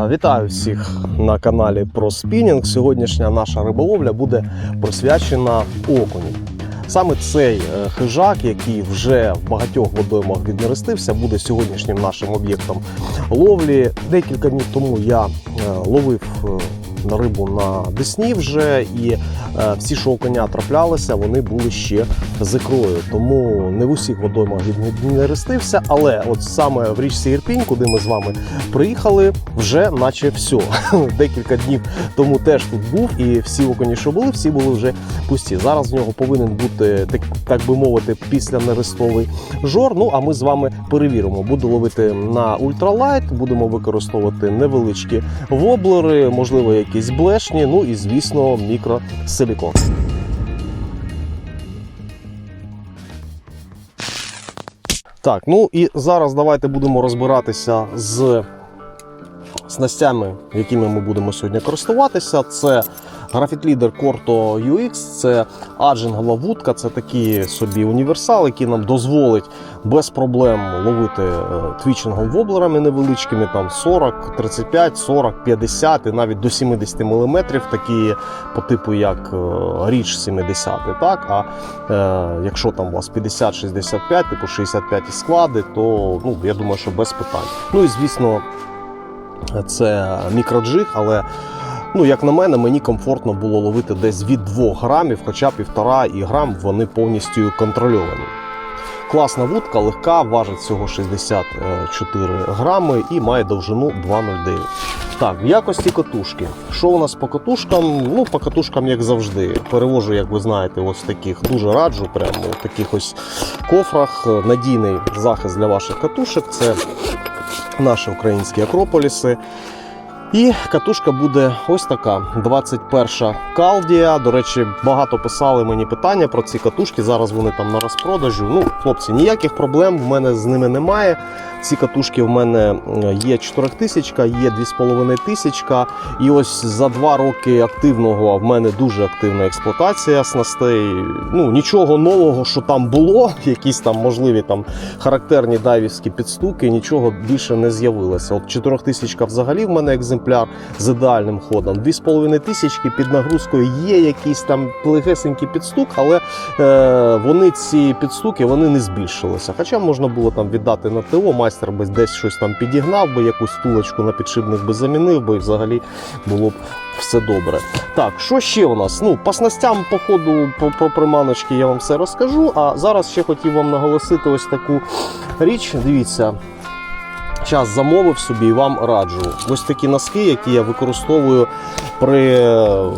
Вітаю всіх на каналі про спінінг. Сьогоднішня наша риболовля буде присвячена окуню. Саме цей е, хижак, який вже в багатьох водоймах віднерестився, буде сьогоднішнім нашим об'єктом ловлі. Декілька днів тому я е, ловив е, на рибу на Десні вже, і е, всі, що окуня траплялися, вони були ще з ікрою. Тому не в усіх водоймах він віднерестився, але от саме в річці Ірпінь, куди ми з вами приїхали, вже наче все. Декілька днів тому теж тут був, і всі окуні, що були, всі були вже пусті. Зараз в нього повинен бути, так, так би мовити, після нерестовий жор. Ну а ми з вами перевіримо. Буду ловити на ультралайт, будемо використовувати невеличкі воблери, можливо, якісь блешні, ну і звісно, мікросилікон. Так, ну і зараз давайте будемо розбиратися з снастями, якими ми будемо сьогодні користуватися. Це Leader Corto UX, це аджингова вудка, це такий собі універсал, який нам дозволить без проблем ловити е, твічингом воблерами невеличкими, там 40, 35, 40, 50 і навіть до 70 мм, такі по типу як е, річ 70. Так? А е, якщо там у вас 50-65, типу 65 і склади, то ну, я думаю, що без питань. Ну і звісно, це мікроджиг, але ну, як на мене, мені комфортно було ловити десь від 2 грамів, хоча півтора і грам вони повністю контрольовані. Класна вудка, легка, важить всього 64 грами і має довжину 2,09. Так, в якості катушки. Що у нас по катушкам? Ну, по катушкам, як завжди. Перевожу, як ви знаєте, ось в таких дуже раджу, прямо в таких ось кофрах. Надійний захист для ваших катушок. Це наші українські акрополіси. І катушка буде ось така: 21 Калдія. До речі, багато писали мені питання про ці катушки. Зараз вони там на розпродажу. Ну, хлопці, ніяких проблем в мене з ними немає. Ці катушки в мене є 4000, є 2500. І ось за два роки активного в мене дуже активна експлуатація снастей. Ну нічого нового, що там було, якісь там можливі там характерні дайвівські підстуки, нічого більше не з'явилося. От 4000 взагалі в мене екземпляр з ідеальним ходом. 2500 під нагрузкою є якийсь там легесенький підстук, але е, вони ці підстуки вони не збільшилися. Хоча можна було там віддати на ТО, майстер би десь щось там підігнав би, якусь тулочку на підшипник би замінив би і взагалі було б все добре. Так, що ще у нас? Ну, по снастям, по ходу, по, про приманочки я вам все розкажу. А зараз ще хотів вам наголосити ось таку річ. Дивіться. Час замовив собі і вам раджу. Ось такі носки, які я використовую при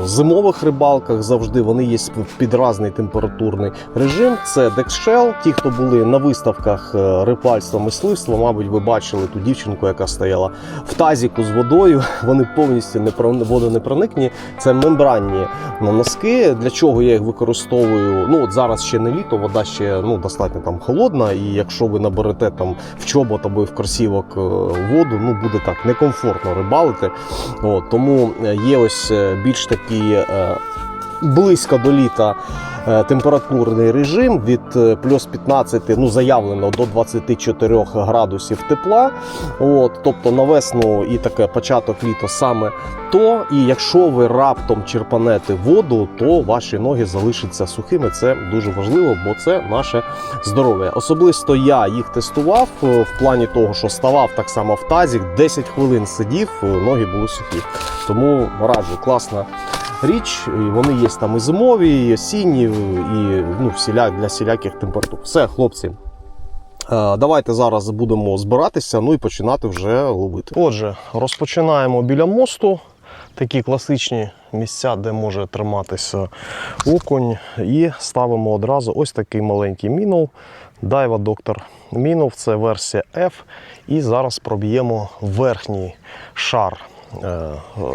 зимових рибалках. Завжди вони є під різний температурний режим. Це Dexshell. Ті, хто були на виставках е, рибальства, мисливства, мабуть, ви бачили ту дівчинку, яка стояла в тазіку з водою. Вони повністю не про- водонепроникні. Це мембранні носки. Для чого я їх використовую? Ну от зараз ще не літо, вода ще ну достатньо там холодна. І якщо ви наберете там в чобот або в кросівок е, воду, ну буде так некомфортно рибалити. От, тому е, є ось е, більш такі е, близько до літа. Е, Температурний режим від е, плюс 15, ну заявлено до 24 градусів тепла. От, тобто на весну і таке початок літа саме то. І якщо ви раптом черпанете воду, то ваші ноги залишаться сухими. Це дуже важливо, бо це наше здоров'я. Особисто я їх тестував е, в плані того, що ставав так само в тазі, 10 хвилин сидів, ноги були сухі. Тому раджу, класна річ. Вони є там і зимові, і осінні, і ну, всіля, для всіляких температур. Все, хлопці. е, Давайте зараз будемо збиратися, ну і починати вже ловити. Отже, розпочинаємо біля мосту. Такі класичні місця, де може триматися окунь. І ставимо одразу ось такий маленький мінов. Дайва Доктор Мінов, це версія F. І зараз проб'ємо верхній шар,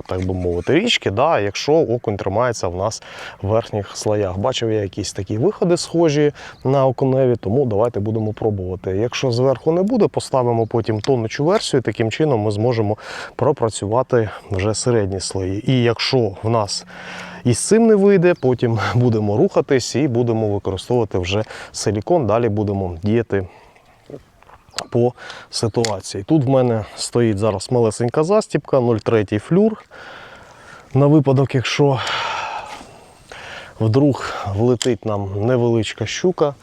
так би мовити, річки, да, якщо окунь тримається в нас в верхніх слоях. Бачив я якісь такі виходи схожі на окуневі, тому давайте будемо пробувати. Якщо зверху не буде, поставимо потім тонучу версію. Таким чином ми зможемо пропрацювати вже середні слої. І якщо в нас і з цим не вийде, потім будемо рухатись і будемо використовувати вже силікон. Далі будемо діяти по ситуації. Тут в мене стоїть зараз малесенька застіпка, 0,3 флюр. На випадок, якщо вдруг влетить нам невеличка щука,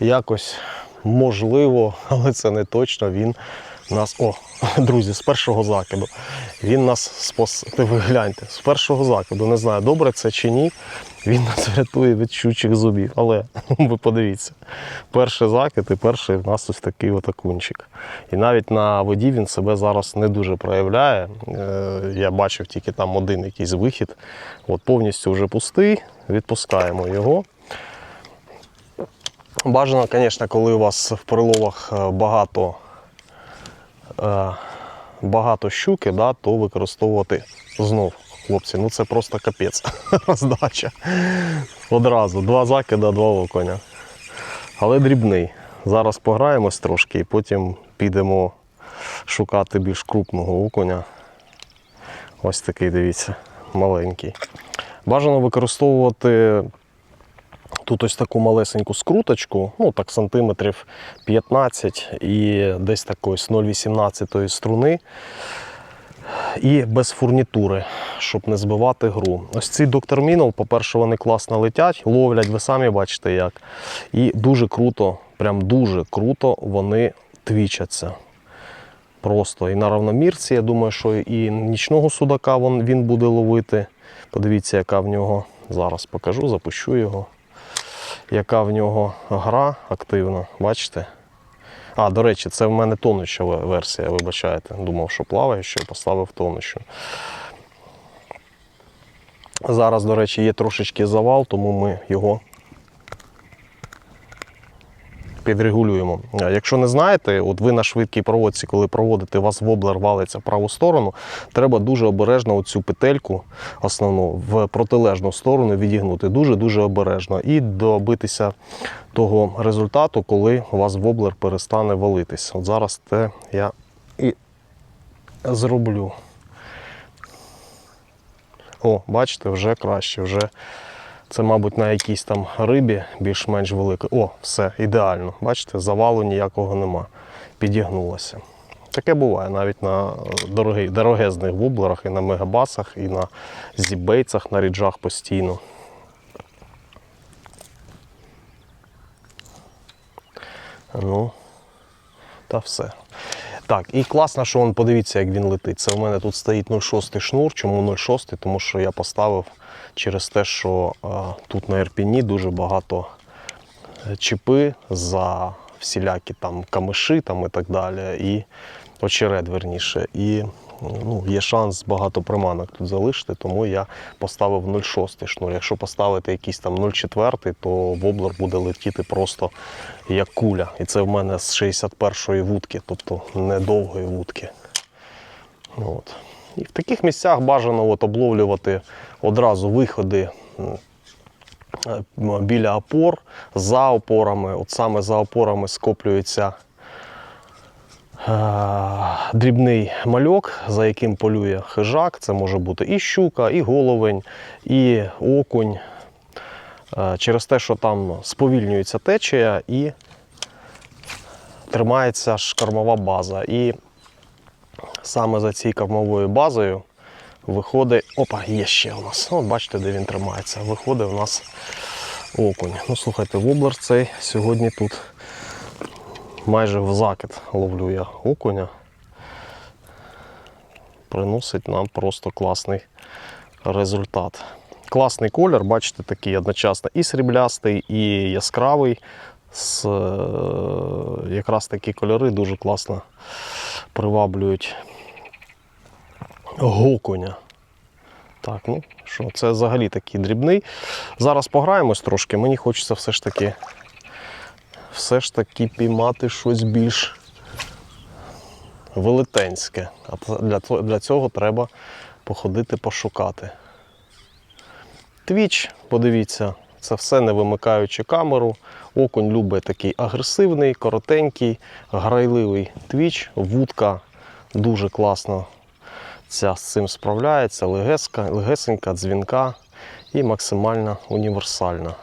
якось можливо, але це не точно, він нас. О, друзі, з першого закиду. Він нас спас. Ви гляньте, з першого закиду. Не знаю, добре це чи ні. Він нас врятує від щучих зубів. Але ви подивіться, перший закид і перший в нас ось такий от окунчик. І навіть на воді він себе зараз не дуже проявляє. Е, Я бачив тільки там один якийсь вихід. От повністю вже пустий, відпускаємо його. Бажано, звісно, коли у вас в приловах е, багато, багато щуки, да, то використовувати знов, хлопці. Ну це просто капець. Роздача. Одразу. Два закида, два оконя. Але дрібний. Зараз пограємось трошки і потім підемо шукати більш крупного окуня. Ось такий, дивіться, маленький. Бажано використовувати Тут ось таку малесеньку скруточку, ну так сантиметрів 15 і десь такої з 0,18 струни. І без фурнітури, щоб не збивати гру. Ось ці доктор Мінол, по-перше, вони класно летять, ловлять, ви самі бачите як. І дуже круто, прям дуже круто вони твічаться. Просто і на равномірці, я думаю, що і нічного судака він буде ловити. Подивіться, яка в нього. Зараз покажу, запущу його яка в нього гра активна, бачите? А, до речі, це в мене тонуча версія, вибачаєте. Думав, що плаває, що поставив тонущу. Зараз, до речі, є трошечки завал, тому ми його підрегулюємо. Якщо не знаєте, от ви на швидкій проводці, коли проводите, у вас воблер валиться в праву сторону, треба дуже обережно оцю петельку основну в протилежну сторону відігнути. Дуже-дуже обережно. І добитися того результату, коли у вас воблер перестане валитись. От зараз те я і зроблю. О, бачите, вже краще, вже це, мабуть, на якійсь там рибі більш-менш великій. О, все, ідеально. Бачите, завалу ніякого нема. Підігнулося. Таке буває навіть на дороги, дорогезних воблерах, і на мегабасах, і на зібейцах, на ріджах постійно. Ну, та все. Так, і класно, що він, подивіться, як він летить. Це в мене тут стоїть 0,6 шнур. Чому 0,6? Тому що я поставив через те, що е, тут на Ірпіні дуже багато е, чіпи за всілякі там камиші там і так далі. І очеред верніше. І ну, є шанс багато приманок тут залишити, тому я поставив 0,6 шнур. Якщо поставити якийсь там 0,4, то воблер буде летіти просто як куля. І це в мене з 61-ї вудки, тобто недовгої вудки. От. І в таких місцях бажано от обловлювати одразу виходи е, біля опор, за опорами. От саме за опорами скоплюється дрібний мальок, за яким полює хижак. Це може бути і щука, і головень, і окунь. Через те, що там сповільнюється течія і тримається ж кормова база. І саме за цією кормовою базою виходить. Опа, є ще у нас. От бачите, де він тримається. Виходить у нас окунь. Ну, слухайте, воблер цей сьогодні тут майже в закид ловлю я окуня. Приносить нам просто класний результат. Класний колір, бачите, такий одночасно і сріблястий, і яскравий. З, е, якраз такі кольори дуже класно приваблюють гоконя. Так, ну що, це взагалі такий дрібний. Зараз пограємось трошки, мені хочеться все ж таки все ж таки піймати щось більш велетенське. А для, для цього треба походити пошукати. Твіч, подивіться, це все не вимикаючи камеру. Окунь любить такий агресивний, коротенький, грайливий твіч. Вудка дуже класно ця з цим справляється. Легеска, легесенька, дзвінка і максимально універсальна.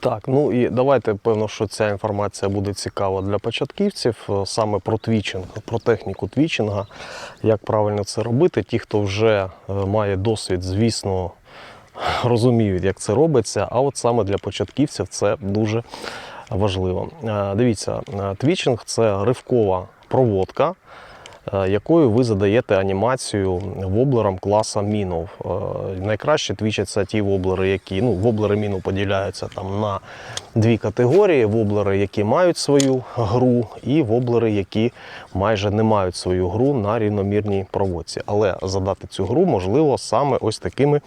Так, ну і давайте певно, що ця інформація буде цікава для початківців е, саме про твічинг, про техніку твічинга, як правильно це робити. Ті, хто вже е, має досвід, звісно, розуміють, як це робиться. А от саме для початківців це дуже важливо. Е, Дивіться, твічинг це ривкова проводка. Е, Якою ви задаєте анімацію воблерам класа мінов. Е, Найкраще твічаться ті воблери, які ну, воблери міну поділяються там на дві категорії: воблери, які мають свою гру, і воблери, які майже не мають свою гру на рівномірній проводці. Але задати цю гру можливо саме ось такими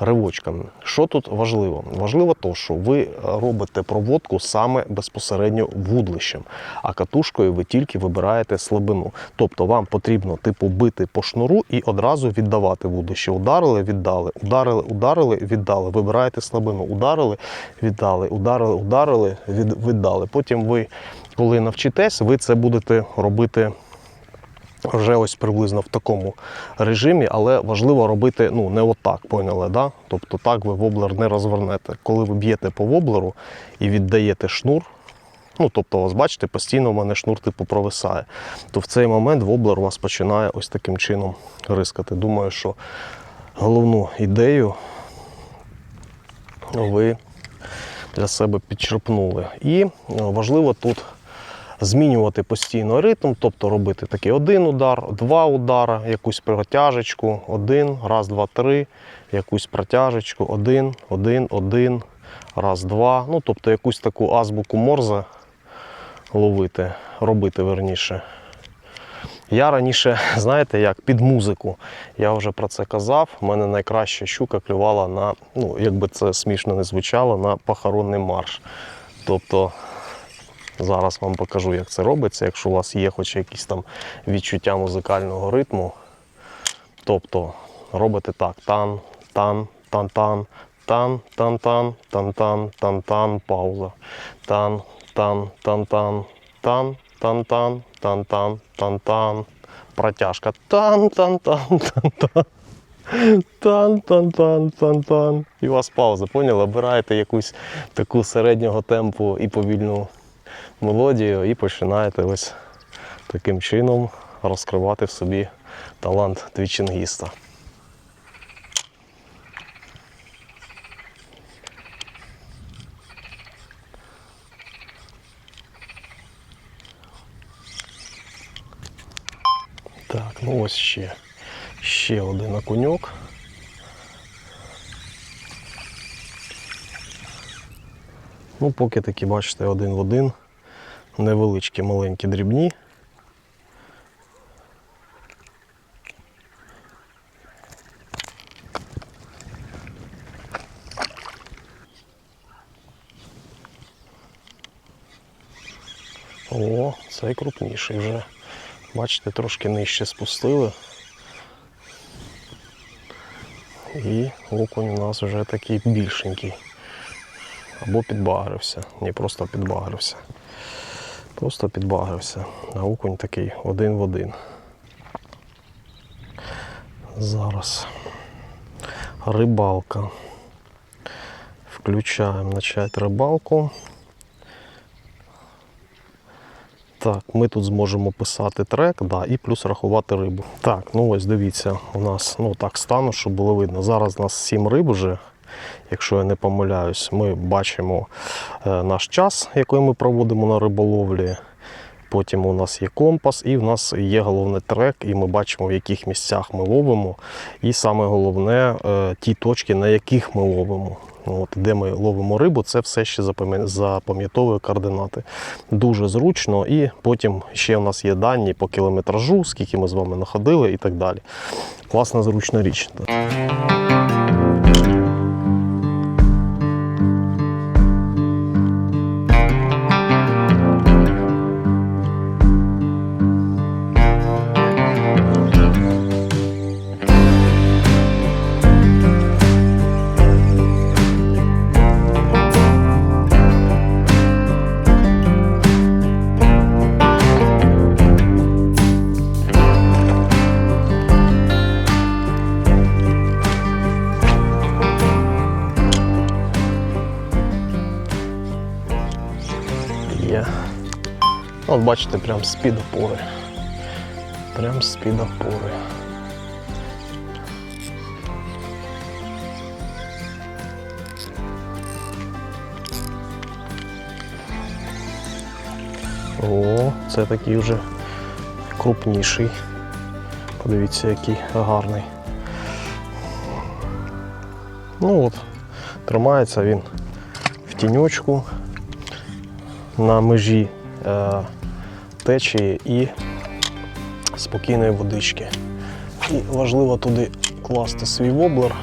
ривочками. Що тут важливо? Важливо то, що ви робите проводку саме безпосередньо вудлищем, а катушкою ви тільки вибираєте слабину. Тобто вам потрібно типу бити по шнуру і одразу віддавати вудлище. Ударили, віддали, ударили, ударили, віддали. Вибираєте слабину, ударили, віддали, ударили, ударили, від, віддали. Потім ви, коли навчитесь, ви це будете робити вже ось приблизно в такому режимі, але важливо робити ну, не отак, поняли, да? Тобто так ви воблер не розвернете. Коли ви б'єте по воблеру і віддаєте шнур, ну тобто, ось бачите, постійно в мене шнур типу провисає, то в цей момент воблер у вас починає ось таким чином рискати. Думаю, що головну ідею ви для себе підчерпнули. І е, важливо тут змінювати постійно ритм, тобто робити такий один удар, два удара, якусь протяжечку, один, раз, два, три, якусь протяжечку, один, один, один, раз, два. Ну, тобто якусь таку азбуку морзе ловити, робити верніше. Я раніше, знаєте, як під музику. Я вже про це казав. У мене найкраща щука клювала на, ну, якби це смішно не звучало, на похоронний марш. Тобто зараз вам покажу, як це робиться, якщо у вас є хоч якісь там відчуття музикального ритму. Тобто робите так: тан, тан, тан-тан, тан-тан-тан, тан-тан, тан-тан, пауза. Тан, тан, тан, тан, тан, тан, тан, тан, тан, тан, тан. Протяжка. Тан, тан, тан, тан, тан. Тан, тан, тан, тан, тан. І у вас пауза, поняли? Обираєте якусь таку середнього темпу і повільну мелодію, і починаєте ось таким чином розкривати в собі талант твічингіста. Так, ось ще. Ще один окуньок. Ну, поки такі, бачите, один в один. Невеличкі, маленькі дрібні. О, цей крупніший вже. Бачите, трошки нижче спустили. І окунь у нас вже такий більшенький. Або підбагрився. Ні, просто підбагрився. Просто підбагрився. А окунь такий один в один. Зараз. Рибалка. Включаємо начать рибалку. Так, ми тут зможемо писати трек, да, і плюс рахувати рибу. Так, ну ось дивіться, у нас ну так стану, щоб було видно. Зараз у нас 7 риб вже. Якщо я не помиляюсь, ми бачимо е, наш час, який ми проводимо на риболовлі. Потім у нас є компас, і в нас є головний трек, і ми бачимо, в яких місцях ми ловимо. І саме головне, е, ті точки, на яких ми ловимо. От, де ми ловимо рибу, це все ще запам'ятовує координати. Дуже зручно, і потім ще в нас є дані по кілометражу, скільки ми з вами находили і так далі. Класна зручна річ. От бачите, прям з-під опори. Прям з-під опори. О, це такий вже крупніший. Подивіться, який гарний. Ну от, тримається він в тіньочку на межі е, течії і спокійної водички. І важливо туди класти свій воблер.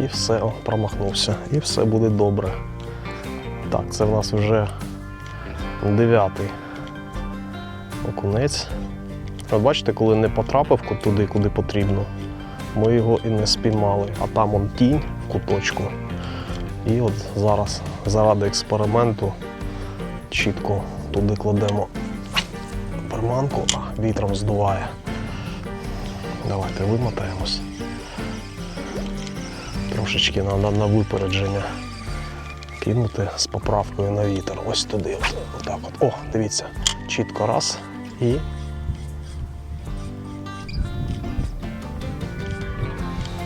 І все, о, промахнувся. І все буде добре. Так, це в нас вже дев'ятий окунець. Ви бачите, коли не потрапив туди, куди потрібно, ми його і не спіймали. А там он тінь в куточку. І от зараз заради експерименту чітко туди кладемо приманку, а вітром здуває. Давайте вимотаємось. Трошечки треба на випередження кинути з поправкою на вітер. Ось туди. От, отак от. О, дивіться, чітко раз і.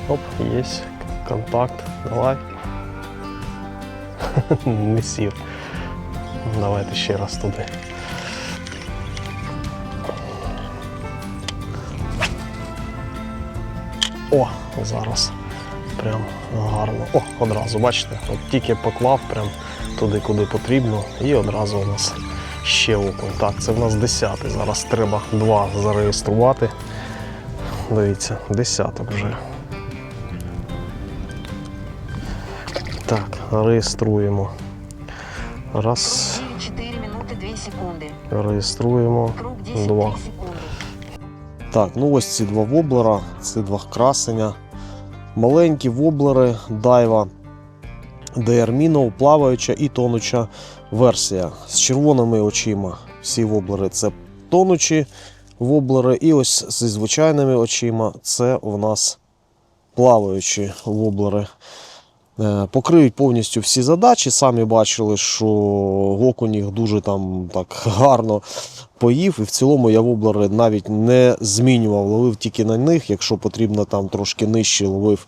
Оп, є контакт. Давай. Не сів. Давайте ще раз туди. О, зараз. Прям гарно. О, одразу, бачите, от тільки поклав прям туди, куди потрібно, і одразу у нас ще окунь. Так, це в нас десятий. Зараз треба два зареєструвати. Дивіться, десяток вже. Так, реєструємо. Раз, 4 минуты 2 секунды. реєструємо. Круг 10 Два. 3 секунды. Так, ну ось ці два воблера, ці два красення. Маленькі воблери Дайва DR плаваюча і тонуча версія з червоними очима. Всі воблери це тонучі воблери, і ось зі звичайними очима це у нас плаваючі воблери. Е, Покриють повністю всі задачі. Самі бачили, що їх дуже там так гарно поїв. І в цілому я воблери навіть не змінював, ловив тільки на них. Якщо потрібно там трошки нижче, ловив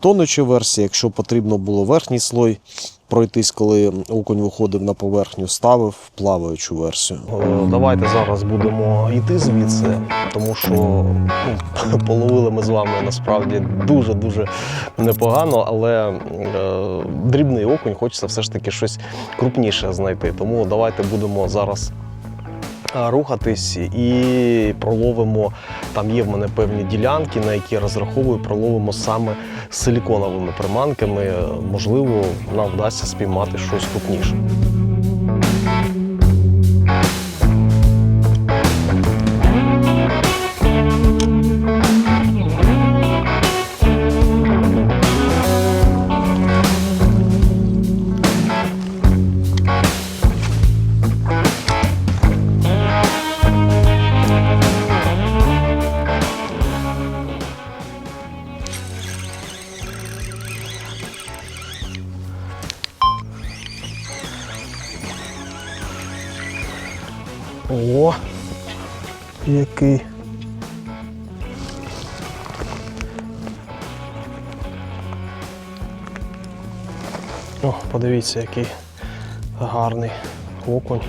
тонучі версії. Якщо потрібно було верхній слой пройтись, коли окунь виходив на поверхню, ставив плаваючу версію. Давайте зараз будемо йти звідси, тому що ну, половили ми з вами насправді дуже-дуже непогано, але е, дрібний окунь хочеться все ж таки щось крупніше знайти. Тому давайте будемо зараз. Е, Рухатись і проловимо. Там є в мене певні ділянки, на які я розраховую, проловимо саме силіконовими приманками. Можливо, нам вдасться спіймати щось крупніше. Який. О, подивіться, який гарний окунь.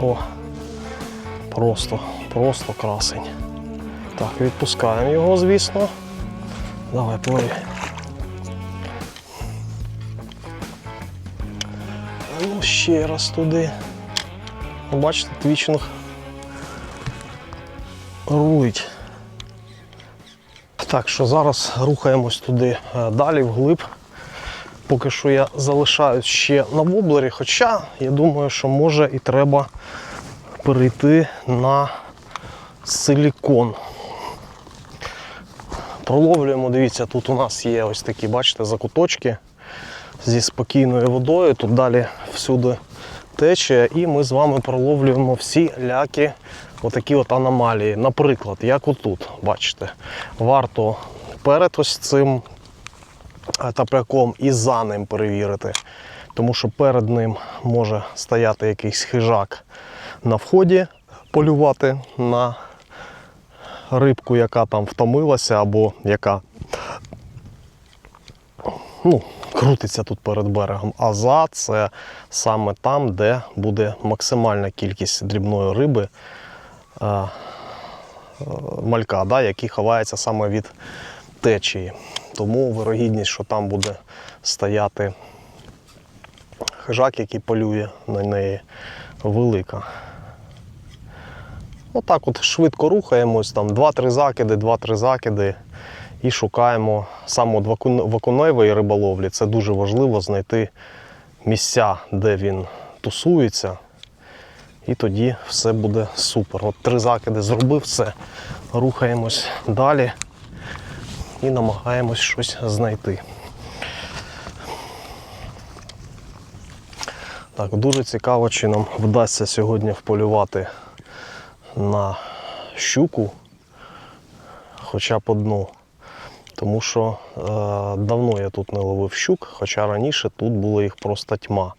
О, просто, просто красень. Так, відпускаємо його, звісно. Давай, пливи. Ну, ще раз туди. Бачите, твічинг рулить. Так що зараз рухаємось туди е, далі, вглиб. Поки що я залишаюсь ще на воблері, хоча я думаю, що може і треба перейти на силікон. Проловлюємо, дивіться, тут у нас є ось такі, бачите, закуточки зі спокійною водою. Тут далі всюди тече, і ми з вами проловлюємо всі ляки, отакі от аномалії. Наприклад, як отут, бачите, варто перед ось цим е, тапряком і за ним перевірити. тому що перед ним може стояти якийсь хижак на вході, полювати на рибку, яка там втомилася, або яка ну, крутиться тут перед берегом. А за це саме там, де буде максимальна кількість дрібної риби, е, е, малька, да, який ховається саме від течії. Тому вирогідність, що там буде стояти хижак, який полює на неї, велика. Отак от швидко рухаємось, там 2-3 закиди, 2-3 закиди і шукаємо саме от в окун- в окуневій риболовлі. Це дуже важливо знайти місця, де він тусується. І тоді все буде супер. От три закиди зробив, все. Рухаємось далі і намагаємось щось знайти. Так, дуже цікаво, чи нам вдасться сьогодні вполювати на щуку хоча б одну. Тому що е, давно я тут не ловив щук, хоча раніше тут була їх просто тьма.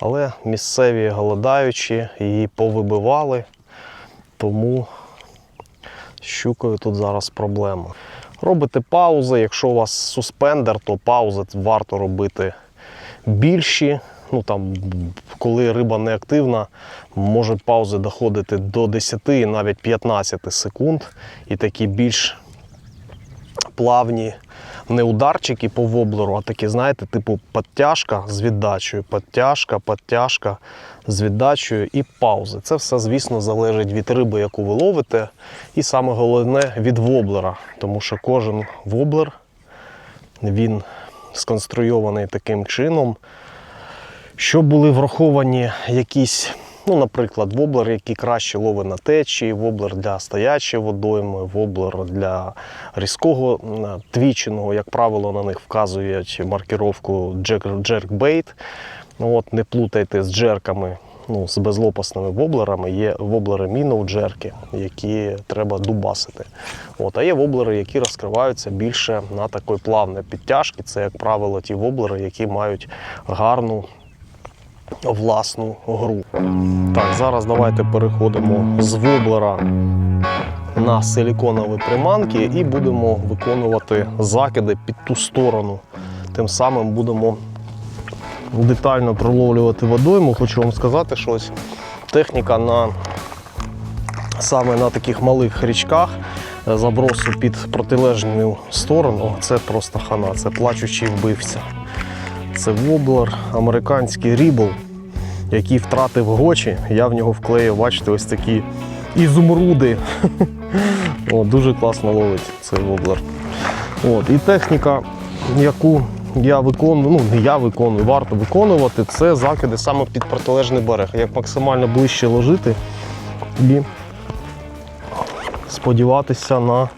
Але місцеві голодаючі її повибивали, тому з щукою тут зараз проблема. Робите паузи, якщо у вас суспендер, то паузи варто робити більші. Ну там, коли риба не активна, можуть паузи доходити до 10 і навіть 15 секунд. І такі більш плавні не ударчики по воблеру, а такі, знаєте, типу підтяжка з віддачею, підтяжка, підтяжка з віддачею і паузи. Це все, звісно, залежить від риби, яку ви ловите, і саме головне від воблера, тому що кожен воблер він сконструйований таким чином, щоб були враховані якісь, ну, наприклад, воблер, який краще ловить на течії, воблер для стоячої водойми, воблер для різкого твіченого, як правило, на них вказують маркировку джек- джеркбейт. Ну, от, не плутайте з джерками. Ну, з безлопасними воблерами є воблери міноу джерки, які треба дубасити. От, а є воблери, які розкриваються більше на такої плавної підтяжки. Це, як правило, ті воблери, які мають гарну власну гру. Так, зараз давайте переходимо з воблера на силіконові приманки і будемо виконувати закиди під ту сторону. Тим самим будемо детально проловлювати водойму. Хочу вам сказати, що ось техніка на саме на таких малих річках е, забросу під протилежну сторону це просто хана, це плачучий вбивця. Це воблер, американський рібл, який втратив гочі. Я в нього вклеїв, бачите, ось такі ізумруди. О, дуже класно ловить цей воблер. От, і техніка, яку я виконую, ну не я виконую, варто виконувати, це закиди саме під протилежний берег. Як максимально ближче ложити і сподіватися на